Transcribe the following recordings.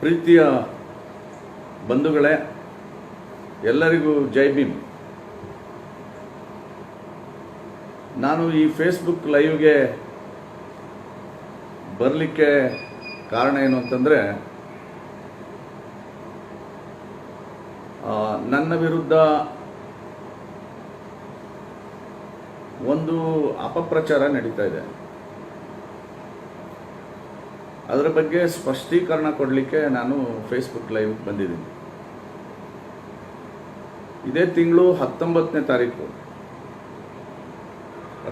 ಪ್ರೀತಿಯ ಬಂಧುಗಳೇ, ಎಲ್ಲರಿಗೂ ಜೈ ಭೀಮ್. ನಾನು ಈ ಫೇಸ್ಬುಕ್ ಲೈವ್ಗೆ ಬರಲಿಕ್ಕೆ ಕಾರಣ ಏನು ಅಂತಂದರೆ ನನ್ನ ವಿರುದ್ಧ ಒಂದು ಅಪಪ್ರಚಾರ ನಡೀತಾ ಇದೆ. ಅದರ ಬಗ್ಗೆ ಸ್ಪಷ್ಟೀಕರಣ ಕೊಡಲಿಕ್ಕೆ ನಾನು ಫೇಸ್ಬುಕ್ ಲೈವ್ ಬಂದಿದ್ದೀನಿ. ಇದೇ ತಿಂಗಳು ಹತ್ತೊಂಬತ್ತನೇ ತಾರೀಕು.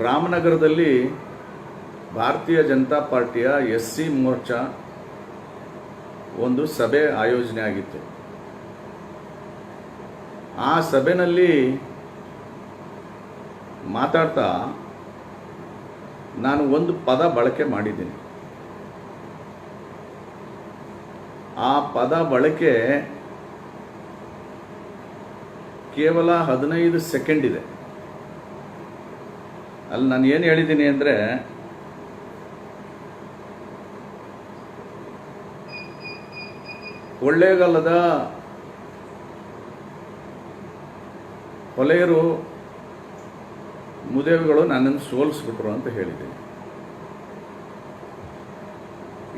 ರಾಮನಗರದಲ್ಲಿ ಭಾರತೀಯ ಜನತಾ ಪಾರ್ಟಿಯ ಎಸ್ ಸಿ ಮೋರ್ಚಾ ಒಂದು ಸಭೆ ಆಯೋಜನೆ ಆಗಿತ್ತು. ಆ ಸಭೆಯಲ್ಲಿ ಮಾತಾಡ್ತಾ ನಾನು ಒಂದು ಪದ ಬಳಕೆ ಮಾಡಿದ್ದೀನಿ. ಆ ಪದ ಬಳಕೆ ಕೇವಲ ಹದಿನೈದು ಸೆಕೆಂಡ್ ಇದೆ. ಅಲ್ಲಿ ನಾನು ಏನು ಹೇಳಿದ್ದೀನಿ ಅಂದರೆ ಕೊಳ್ಳೇಗಾಲದ ಹೊಲೆಯರು, ಮುದೇವಿಗಳು ನನ್ನನ್ನು ಸೋಲಿಸ್ಬಿಟ್ರು ಅಂತ ಹೇಳಿದ್ದೀನಿ.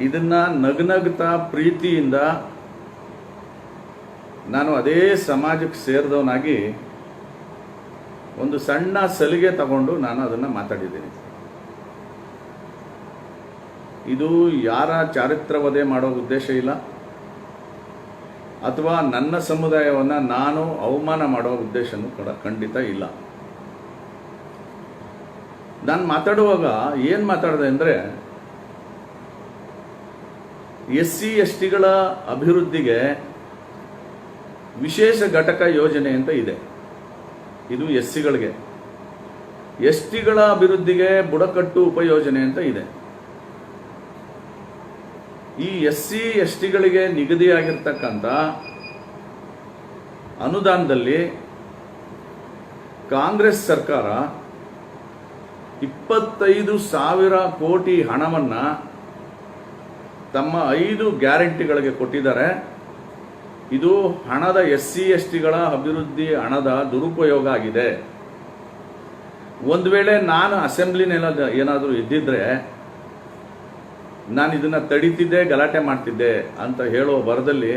ಇದನ್ನ ನಗ್ನಗ್ತಾ ಪ್ರೀತಿಯಿಂದ ನಾನು ಅದೇ ಸಮಾಜಕ್ಕೆ ಸೇರಿದವನಾಗಿ ಒಂದು ಸಣ್ಣ ಸಲಿಗೆ ತಗೊಂಡು ನಾನು ಅದನ್ನು ಮಾತಾಡಿದ್ದೀನಿ. ಇದು ಯಾರ ಚಾರಿತ್ರವದೆ ಮಾಡೋ ಉದ್ದೇಶ ಇಲ್ಲ. ಅಥವಾ ನನ್ನ ಸಮುದಾಯವನ್ನು ನಾನು ಅವಮಾನ ಮಾಡೋ ಉದ್ದೇಶನೂ ಕೂಡ ಖಂಡಿತ ಇಲ್ಲ. ನಾನು ಮಾತಾಡುವಾಗ ಏನು ಮಾತಾಡಿದೆ ಅಂದರೆ ಎಸ್ ಸಿ ಎಸ್ ಟಿಗಳ ಅಭಿವೃದ್ಧಿಗೆ ವಿಶೇಷ ಘಟಕ ಯೋಜನೆ ಅಂತ ಇದೆ. ಇದು ಎಸ್ ಸಿಗಳಿಗೆ ಎಸ್ ಟಿಗಳ ಅಭಿವೃದ್ಧಿಗೆ ಬುಡಕಟ್ಟು ಉಪಯೋಜನೆ ಅಂತ ಇದೆ. ಈ ಎಸ್ ಸಿ ಎಸ್ ಟಿಗಳಿಗೆ ನಿಗದಿಯಾಗಿರ್ತಕ್ಕಂಥ ಅನುದಾನದಲ್ಲಿ ಕಾಂಗ್ರೆಸ್ ಸರ್ಕಾರ ಇಪ್ಪತ್ತೈದು ಸಾವಿರ ಕೋಟಿ ಹಣವನ್ನು ತಮ್ಮ ಐದು ಗ್ಯಾರಂಟಿಗಳಿಗೆ ಕೊಟ್ಟಿದ್ದಾರೆ. ಇದು ಹಣದ ಎಸ್ ಸಿ ಎಸ್ ಟಿಗಳ ಅಭಿವೃದ್ಧಿ ಹಣದ ದುರುಪಯೋಗ ಆಗಿದೆ. ಒಂದು ವೇಳೆ ನಾನು ಅಸೆಂಬ್ಲಿನೆಲ್ಲ ಏನಾದರೂ ಇದ್ದಿದ್ರೆ ನಾನು ಇದನ್ನ ತಡಿತಿದ್ದೆ, ಗಲಾಟೆ ಮಾಡ್ತಿದ್ದೆ ಅಂತ ಹೇಳೋ ಬರದಲ್ಲಿ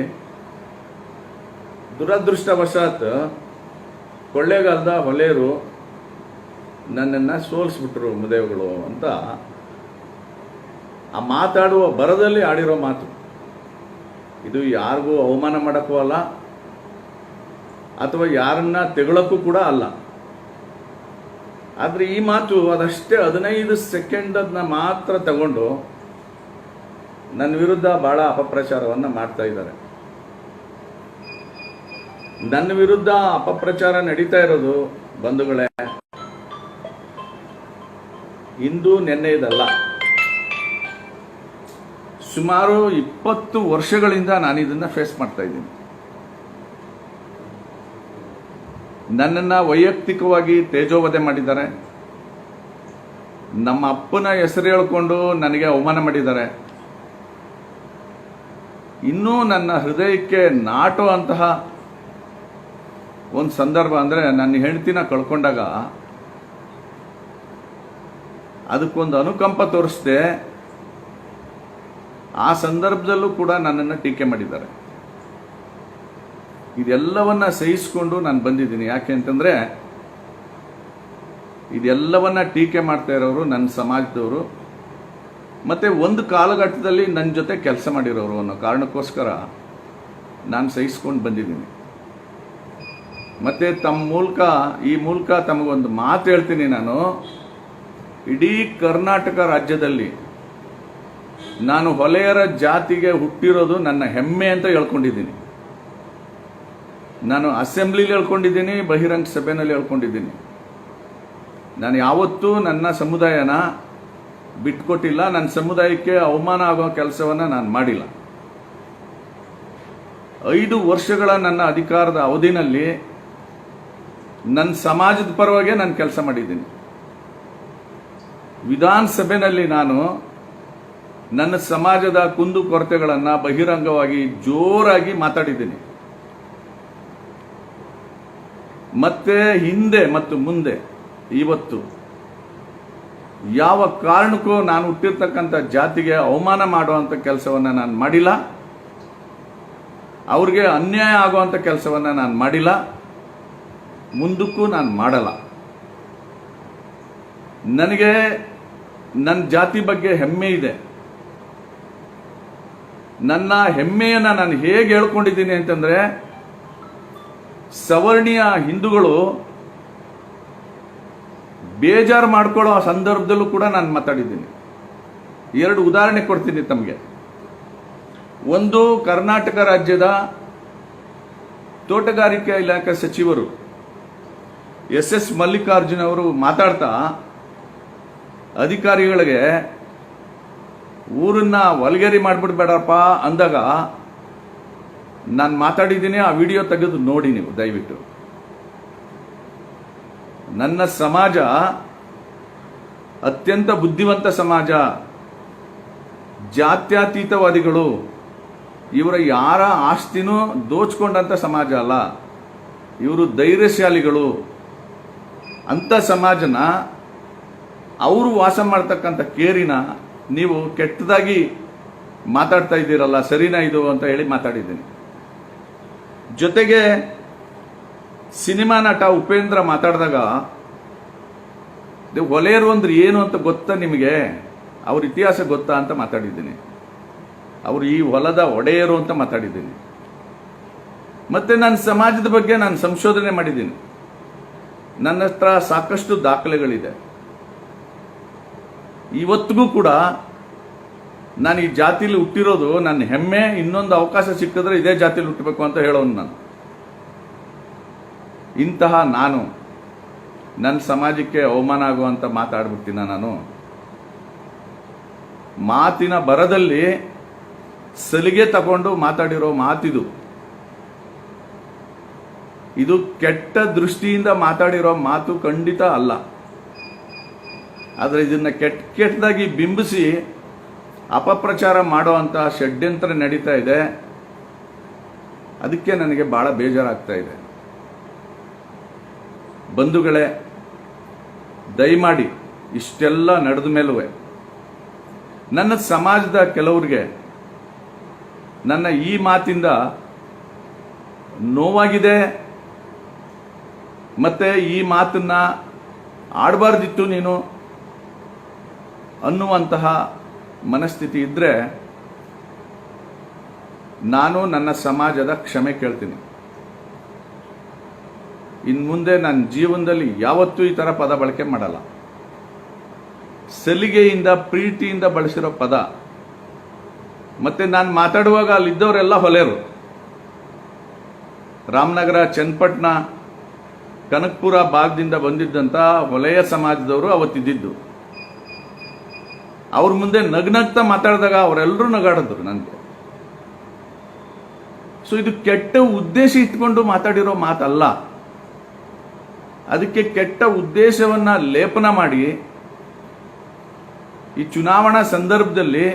ದುರದೃಷ್ಟವಶಾತ್ ಕೊಳ್ಳೇಗಾಲದ ಹೊಲೆಯರು ನನ್ನನ್ನು ಸೋಲಿಸ್ಬಿಟ್ರು ಮುದೇವುಗಳು ಅಂತ ಆ ಮಾತಾಡುವ ಬರದಲ್ಲಿ ಆಡಿರೋ ಮಾತು. ಇದು ಯಾರಿಗೂ ಅವಮಾನ ಮಾಡೋಕ್ಕೂ ಅಲ್ಲ, ಅಥವಾ ಯಾರನ್ನ ತೆಗಳಕ್ಕೂ ಕೂಡ ಅಲ್ಲ. ಆದರೆ ಈ ಮಾತು ಅದಷ್ಟೇ ಹದಿನೈದು ಸೆಕೆಂಡನ್ನ ಮಾತ್ರ ತಗೊಂಡು ನನ್ನ ವಿರುದ್ಧ ಬಹಳ ಅಪಪ್ರಚಾರವನ್ನು ಮಾಡ್ತಾ ಇದ್ದಾರೆ. ನನ್ನ ವಿರುದ್ಧ ಅಪಪ್ರಚಾರ ನಡೀತಾ ಇರೋದು ಬಂಧುಗಳೇ ಇಂದು ನೆನ್ನೆ ಇದಲ್ಲ. ಸುಮಾರು ಇಪ್ಪತ್ತು ವರ್ಷಗಳಿಂದ ನಾನು ಇದನ್ನ ಫೇಸ್ ಮಾಡ್ತಾ ಇದ್ದೀನಿ. ನನ್ನನ್ನು ವೈಯಕ್ತಿಕವಾಗಿ ತೇಜೋವಧೆ ಮಾಡಿದ್ದಾರೆ. ನಮ್ಮ ಅಪ್ಪನ ಹೆಸರು ಹೇಳ್ಕೊಂಡು ನನಗೆ ಅವಮಾನ ಮಾಡಿದ್ದಾರೆ. ಇನ್ನೂ ನನ್ನ ಹೃದಯಕ್ಕೆ ನಾಟೋ ಅಂತಹ ಒಂದು ಸಂದರ್ಭ ಅಂದರೆ ನನ್ನ ಹೆಂಡತಿನ ಕಳ್ಕೊಂಡಾಗ ಅದಕ್ಕೊಂದು ಅನುಕಂಪ ತೋರಿಸ್ದೆ ಆ ಸಂದರ್ಭದಲ್ಲೂ ಕೂಡ ನನ್ನನ್ನು ಟೀಕೆ ಮಾಡಿದ್ದಾರೆ. ಇದೆಲ್ಲವನ್ನ ಸಹಿಸಿಕೊಂಡು ನಾನು ಬಂದಿದ್ದೀನಿ. ಯಾಕೆ ಅಂತಂದ್ರೆ, ಇದೆಲ್ಲವನ್ನ ಟೀಕೆ ಮಾಡ್ತಾ ಇರೋರು ನನ್ನ ಸಮಾಜದವರು, ಮತ್ತೆ ಒಂದು ಕಾಲಘಟ್ಟದಲ್ಲಿ ನನ್ನ ಜೊತೆ ಕೆಲಸ ಮಾಡಿರೋರು ಅನ್ನೋ ಕಾರಣಕ್ಕೋಸ್ಕರ ನಾನು ಸಹಿಸ್ಕೊಂಡು ಬಂದಿದ್ದೀನಿ. ಮತ್ತೆ ತಮ್ಮ ಮೂಲಕ, ಈ ಮೂಲಕ ತಮಗೊಂದು ಮಾತು ಹೇಳ್ತೀನಿ ನಾನು. ಇಡೀ ಕರ್ನಾಟಕ ರಾಜ್ಯದಲ್ಲಿ ನಾನು ಹೊಲೆಯರ ಜಾತಿಗೆ ಹುಟ್ಟಿರೋದು ನನ್ನ ಹೆಮ್ಮೆ ಅಂತ ಹೇಳ್ಕೊಂಡಿದ್ದೀನಿ. ನಾನು ಅಸೆಂಬ್ಲಿಲಿ ಹೇಳ್ಕೊಂಡಿದ್ದೀನಿ, ಬಹಿರಂಗ ಸಭೆಯಲ್ಲಿ ಹೇಳ್ಕೊಂಡಿದ್ದೀನಿ. ನಾನು ಯಾವತ್ತೂ ನನ್ನ ಸಮುದಾಯನ ಬಿಟ್ಕೊಟ್ಟಿಲ್ಲ, ನನ್ನ ಸಮುದಾಯಕ್ಕೆ ಅವಮಾನ ಆಗೋ ಕೆಲಸವನ್ನು ನಾನು ಮಾಡಿಲ್ಲ. ಐದು ವರ್ಷಗಳ ನನ್ನ ಅಧಿಕಾರದ ಅವಧಿನಲ್ಲಿ ನನ್ನ ಸಮಾಜದ ಪರವಾಗಿ ನಾನು ಕೆಲಸ ಮಾಡಿದ್ದೀನಿ. ವಿಧಾನಸಭೆಯಲ್ಲಿ ನಾನು ನನ್ನ ಸಮಾಜದ ಕುಂದು ಕೊರತೆಗಳನ್ನು ಬಹಿರಂಗವಾಗಿ ಜೋರಾಗಿ ಮಾತಾಡಿದ್ದೀನಿ. ಮತ್ತೆ ಹಿಂದೆ ಮತ್ತು ಮುಂದೆ, ಇವತ್ತು ಯಾವ ಕಾರಣಕ್ಕೂ ನಾನು ಹುಟ್ಟಿರ್ತಕ್ಕಂಥ ಜಾತಿಗೆ ಅವಮಾನ ಮಾಡುವಂಥ ಕೆಲಸವನ್ನು ನಾನು ಮಾಡಿಲ್ಲ. ಅವ್ರಿಗೆ ಅನ್ಯಾಯ ಆಗುವಂಥ ಕೆಲಸವನ್ನು ನಾನು ಮಾಡಿಲ್ಲ. ಮುಂದಕ್ಕೂ ನಾನು ಮಾಡಲ್ಲ. ನನಗೆ ನನ್ನ ಜಾತಿ ಬಗ್ಗೆ ಹೆಮ್ಮೆ ಇದೆ. ನನ್ನ ಹೆಮ್ಮೆಯನ್ನು ನಾನು ಹೇಗೆ ಹೇಳ್ಕೊಂಡಿದ್ದೀನಿ ಅಂತಂದ್ರೆ, ಸವರ್ಣೀಯ ಹಿಂದೂಗಳು ಬೇಜಾರು ಮಾಡ್ಕೊಳ್ಳೋ ಸಂದರ್ಭದಲ್ಲೂ ಕೂಡ ನಾನು ಮಾತಾಡಿದ್ದೀನಿ. ಎರಡು ಉದಾಹರಣೆ ಕೊಡ್ತೀನಿ ತಮಗೆ. ಒಂದು ಕರ್ನಾಟಕ ರಾಜ್ಯದ ತೋಟಗಾರಿಕೆ ಇಲಾಖೆ ಸಚಿವರು ಎಸ್ ಎಸ್ ಮಲ್ಲಿಕಾರ್ಜುನ್ ಅವರು ಮಾತಾಡ್ತಾ, ಅಧಿಕಾರಿಗಳಿಗೆ ಊರನ್ನ ವಲ್ಗೇರಿ ಮಾಡಿಬಿಡ್ಬೇಡಪ್ಪ ಅಂದಾಗ ನಾನು ಮಾತಾಡಿದ್ದೀನಿ, ಆ ವಿಡಿಯೋ ತೆಗೆದು ನೋಡಿ ನೀವು, ದಯವಿಟ್ಟು. ನನ್ನ ಸಮಾಜ ಅತ್ಯಂತ ಬುದ್ಧಿವಂತ ಸಮಾಜ. ಜಾತ್ಯತೀತವಾದಿಗಳು ಇವರ ಯಾರ ಆಸ್ತಿನೂ ದೋಚ್ಕೊಂಡಂತ ಸಮಾಜ ಅಲ್ಲ. ಇವರು ಧೈರ್ಯಶಾಲಿಗಳು. ಅಂತ ಸಮಾಜನ ಅವರು ವಾಸ ಮಾಡ್ತಕ್ಕಂಥ ಕೇರಿನ ನೀವು ಕೆಟ್ಟದಾಗಿ ಮಾತಾಡ್ತಾ ಇದ್ದೀರಲ್ಲ, ಸರಿನಾ ಇದು ಅಂತ ಹೇಳಿ ಮಾತಾಡಿದ್ದೀನಿ. ಜೊತೆಗೆ ಸಿನಿಮಾ ನಟ ಉಪೇಂದ್ರ ಮಾತಾಡಿದಾಗ ಒಲೆಯರು ಅಂದ್ರೆ ಏನು ಅಂತ ಗೊತ್ತಾ ನಿಮಗೆ? ಅವ್ರ ಇತಿಹಾಸ ಗೊತ್ತಾ ಅಂತ ಮಾತಾಡಿದ್ದೀನಿ. ಅವರು ಈ ಹೊಲದ ಒಡೆಯರು ಅಂತ ಮಾತಾಡಿದ್ದೀನಿ. ಮತ್ತೆ ನನ್ನ ಸಮಾಜದ ಬಗ್ಗೆ ನಾನು ಸಂಶೋಧನೆ ಮಾಡಿದ್ದೀನಿ. ನನ್ನ ಸಾಕಷ್ಟು ದಾಖಲೆಗಳಿದೆ. ಇವತ್ತಿಗೂ ಕೂಡ ನಾನು ಈ ಜಾತಿಲಿ ಹುಟ್ಟಿರೋದು ನನ್ನ ಹೆಮ್ಮೆ, ಇನ್ನೊಂದು ಅವಕಾಶ ಸಿಕ್ಕಿದ್ರೆ ಇದೇ ಜಾತಿಲಿ ಹುಟ್ಟಬೇಕು ಅಂತ ಹೇಳೋನು ನಾನು. ಇಂತಹ ನಾನು ನನ್ನ ಸಮಾಜಕ್ಕೆ ಅವಮಾನ ಆಗುವಂತ ಮಾತಾಡ್ಬಿಡ್ತೀನ ನಾನು. ಮಾತಿನ ಬರದಲ್ಲಿ ಸಲಿಗೆ ತಗೊಂಡು ಮಾತಾಡಿರೋ ಮಾತಿದು. ಇದು ಕೆಟ್ಟ ದೃಷ್ಟಿಯಿಂದ ಮಾತಾಡಿರೋ ಮಾತು ಖಂಡಿತ ಅಲ್ಲ. ಆದರೆ ಇದನ್ನು ಕೆಟ್ಟ, ಕೆಟ್ಟದಾಗಿ ಬಿಂಬಿಸಿ ಅಪಪ್ರಚಾರ ಮಾಡುವಂಥ ಷಡ್ಯಂತ್ರ ನಡೀತಾ ಇದೆ. ಅದಕ್ಕೆ ನನಗೆ ಬಹಳ ಬೇಜಾರಾಗ್ತಾ ಇದೆ. ಬಂಧುಗಳೇ, ದಯಮಾಡಿ ಇಷ್ಟೆಲ್ಲ ನಡೆದ ಮೇಲೂ ನನ್ನ ಸಮಾಜದ ಕೆಲವ್ರಿಗೆ ನನ್ನ ಈ ಮಾತಿಂದ ನೋವಾಗಿದೆ. ಮತ್ತೆ ಈ ಮಾತನ್ನ ಆಡಬಾರ್ದಿತ್ತು ನೀನು. ಅನ್ನುವಂತಹ ಮನಸ್ಥಿತಿ ಇದ್ದರೆ ನಾನು ನನ್ನ ಸಮಾಜದ ಕ್ಷಮೆ ಕೇಳ್ತೀನಿ. ಇನ್ನು ಮುಂದೆ ನನ್ನ ಜೀವನದಲ್ಲಿ ಯಾವತ್ತೂ ಈ ಥರ ಪದ ಬಳಕೆ ಮಾಡಲ್ಲ. ಸಲಿಗೆಯಿಂದ, ಪ್ರೀತಿಯಿಂದ ಬಳಸಿರೋ ಪದ. ಮತ್ತೆ ನಾನು ಮಾತಾಡುವಾಗ ಅಲ್ಲಿದ್ದವರೆಲ್ಲ ಹೊಲೆಯರು ರಾಮನಗರ, ಚನ್ನಪಟ್ಟಣ, ಕನಕಪುರ ಭಾಗದಿಂದ ಬಂದಿದ್ದಂಥ ಹೊಲೆಯ ಸಮಾಜದವರು ಅವತ್ತಿದ್ದಿದ್ದು. ಅವ್ರ ಮುಂದೆ ನಗ್ನಗ್ತಾ ಮಾತಾಡಿದಾಗ ಅವರೆಲ್ಲರೂ ನಗಾಡಿದ್ರು ನನಗೆ. ಸೊ ಇದು ಕೆಟ್ಟ ಉದ್ದೇಶ ಇಟ್ಕೊಂಡು ಮಾತಾಡಿರೋ ಮಾತಲ್ಲ. ಅದಕ್ಕೆ ಕೆಟ್ಟ ಉದ್ದೇಶವನ್ನ ಲೇಪನ ಮಾಡಿ, ಈ ಚುನಾವಣಾ ಸಂದರ್ಭದಲ್ಲಿ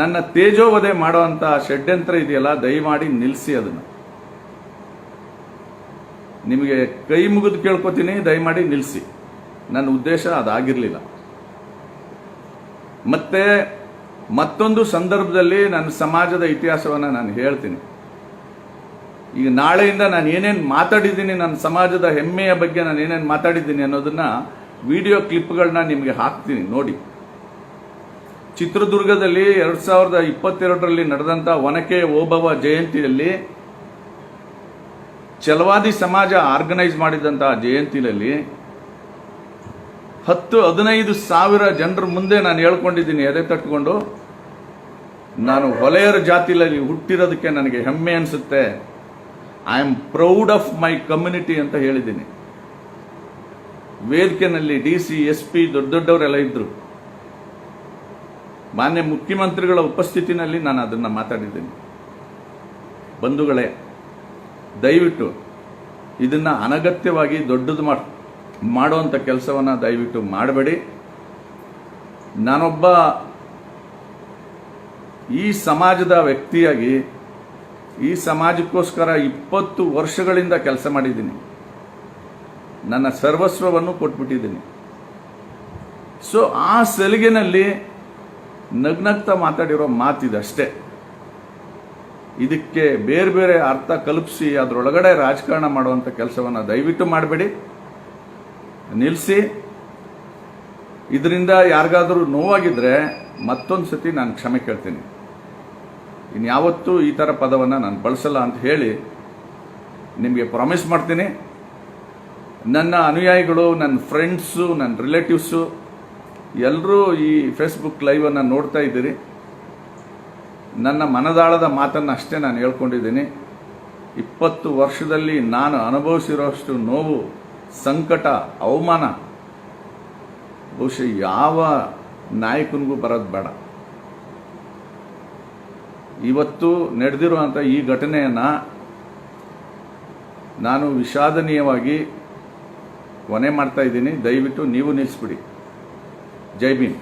ನನ್ನ ತೇಜೋವಧೆ ಮಾಡುವಂತ ಷಡ್ಯಂತ್ರ ಇದೆಯಲ್ಲ, ದಯಮಾಡಿ ನಿಲ್ಲಿಸಿ ಅದನ್ನು. ನಿಮಗೆ ಕೈ ಮುಗಿದು ಕೇಳ್ಕೊತೀನಿ, ದಯಮಾಡಿ ನಿಲ್ಲಿಸಿ ನನ್ನ ಉದ್ದೇಶ ಅದಾಗಿರಲಿಲ್ಲ. ಮತ್ತೆ ಮತ್ತೊಂದು ಸಂದರ್ಭದಲ್ಲಿ ನನ್ನ ಸಮಾಜದ ಇತಿಹಾಸವನ್ನು ನಾನು ಹೇಳ್ತೀನಿ. ಈಗ ನಾಳೆಯಿಂದ ನಾನು ಏನೇನು ಮಾತಾಡಿದ್ದೀನಿ, ನನ್ನ ಸಮಾಜದ ಹೆಮ್ಮೆಯ ಬಗ್ಗೆ ನಾನು ಏನೇನು ಮಾತಾಡಿದ್ದೀನಿ ಅನ್ನೋದನ್ನ ವಿಡಿಯೋ ಕ್ಲಿಪ್ಗಳನ್ನ ನಿಮಗೆ ಹಾಕ್ತೀನಿ, ನೋಡಿ. ಚಿತ್ರದುರ್ಗದಲ್ಲಿ ಎರಡ್ ಸಾವಿರದ ಇಪ್ಪತ್ತೆರಡರಲ್ಲಿ ನಡೆದಂತ ಒನಕೆ ಓಬವ್ವ ಜಯಂತಿಯಲ್ಲಿ ಚಲವಾದಿ ಸಮಾಜ ಆರ್ಗನೈಸ್ ಮಾಡಿದಂತಹ ಜಯಂತಿಯಲ್ಲಿ ಹತ್ತು ಹದಿನೈದು ಸಾವಿರ ಜನರ ಮುಂದೆ ನಾನು ಹೇಳ್ಕೊಂಡಿದ್ದೀನಿ, ಎದೆ ತಟ್ಕೊಂಡು. ನಾನು ಹೊಲೆಯರ ಜಾತಿಯಲ್ಲಿ ಹುಟ್ಟಿರೋದಕ್ಕೆ ನನಗೆ ಹೆಮ್ಮೆ ಅನಿಸುತ್ತೆ. I am proud of my community ಅಂತ ಹೇಳಿದ್ದೀನಿ. ವೇದಿಕೆನಲ್ಲಿ ಡಿ ಸಿ ಎಸ್ ಪಿ ದೊಡ್ಡ ದೊಡ್ಡವರೆಲ್ಲ ಇದ್ದರು ಮಾನ್ಯ ಮುಖ್ಯಮಂತ್ರಿಗಳ ಉಪಸ್ಥಿತಿನಲ್ಲಿ ನಾನು ಅದನ್ನು ಮಾತಾಡಿದ್ದೀನಿ. ಬಂಧುಗಳೇ, ದಯವಿಟ್ಟು ಇದನ್ನು ಅನಗತ್ಯವಾಗಿ ದೊಡ್ಡದು ಮಾಡ್. ಮಾಡುವಂಥ ಕೆಲಸವನ್ನು ದಯವಿಟ್ಟು ಮಾಡಬೇಡಿ. ನಾನೊಬ್ಬ ಈ ಸಮಾಜದ ವ್ಯಕ್ತಿಯಾಗಿ ಈ ಸಮಾಜಕ್ಕೋಸ್ಕರ ಇಪ್ಪತ್ತು ವರ್ಷಗಳಿಂದ ಕೆಲಸ ಮಾಡಿದ್ದೀನಿ. ನನ್ನ ಸರ್ವಸ್ವವನ್ನು ಕೊಟ್ಬಿಟ್ಟಿದ್ದೀನಿ. ಸೊ ಆ ಸಲಿಗೆನಲ್ಲಿ ನಗ್ನಗ್ತ ಮಾತಾಡಿರೋ ಮಾತಿದೆ ಅಷ್ಟೇ. ಇದಕ್ಕೆ ಬೇರೆ ಬೇರೆ ಅರ್ಥ ಕಲ್ಪಿಸಿ, ಅದರೊಳಗಡೆ ರಾಜಕಾರಣ ಮಾಡುವಂಥ ಕೆಲಸವನ್ನು ದಯವಿಟ್ಟು ಮಾಡಬೇಡಿ. ನಿಲ್ಲಿಸಿ ಇದರಿಂದ ಯಾರಿಗಾದರೂ ನೋವಾಗಿದ್ದರೆ ಮತ್ತೊಂದು ಸತಿ ನಾನು ಕ್ಷಮೆ ಕೇಳ್ತೀನಿ. ಇನ್ಯಾವತ್ತೂ ಈ ಥರ ಪದವನ್ನು ನಾನು ಬಳಸಲ್ಲ ಅಂತ ಹೇಳಿ ನಿಮಗೆ ಪ್ರಾಮಿಸ್ ಮಾಡ್ತೀನಿ. ನನ್ನ ಅನುಯಾಯಿಗಳು ನನ್ನ ಫ್ರೆಂಡ್ಸು ನನ್ನ ರಿಲೇಟಿವ್ಸು ಎಲ್ಲರೂ ಈ ಫೇಸ್ಬುಕ್ ಲೈವನ್ನು ನೋಡ್ತಾ ಇದ್ದೀರಿ. ನನ್ನ ಮನದಾಳದ ಮಾತನ್ನು ಅಷ್ಟೇ ನಾನು ಹೇಳ್ಕೊಂಡಿದ್ದೀನಿ. ಇಪ್ಪತ್ತು ವರ್ಷದಲ್ಲಿ ನಾನು ಅನುಭವಿಸಿರೋಷ್ಟು ನೋವು ಸಂಕಟ, ಅವಮಾನ, ಬಹುಶಃ ಯಾವ ನಾಯಕನಿಗೂ ಬರೋದು ಬೇಡ. ಇವತ್ತು ನಡೆದಿರುವಂಥ ಈ ಘಟನೆಯನ್ನು ನಾನು ವಿಷಾದನೀಯವಾಗಿ ಕೊನೆ ಮಾಡ್ತಾ ಇದ್ದೀನಿ. ದಯವಿಟ್ಟು ನೀವು ನಿಲ್ಲಿಸ್ಬಿಡಿ. ಜೈ ಭೀಮ್.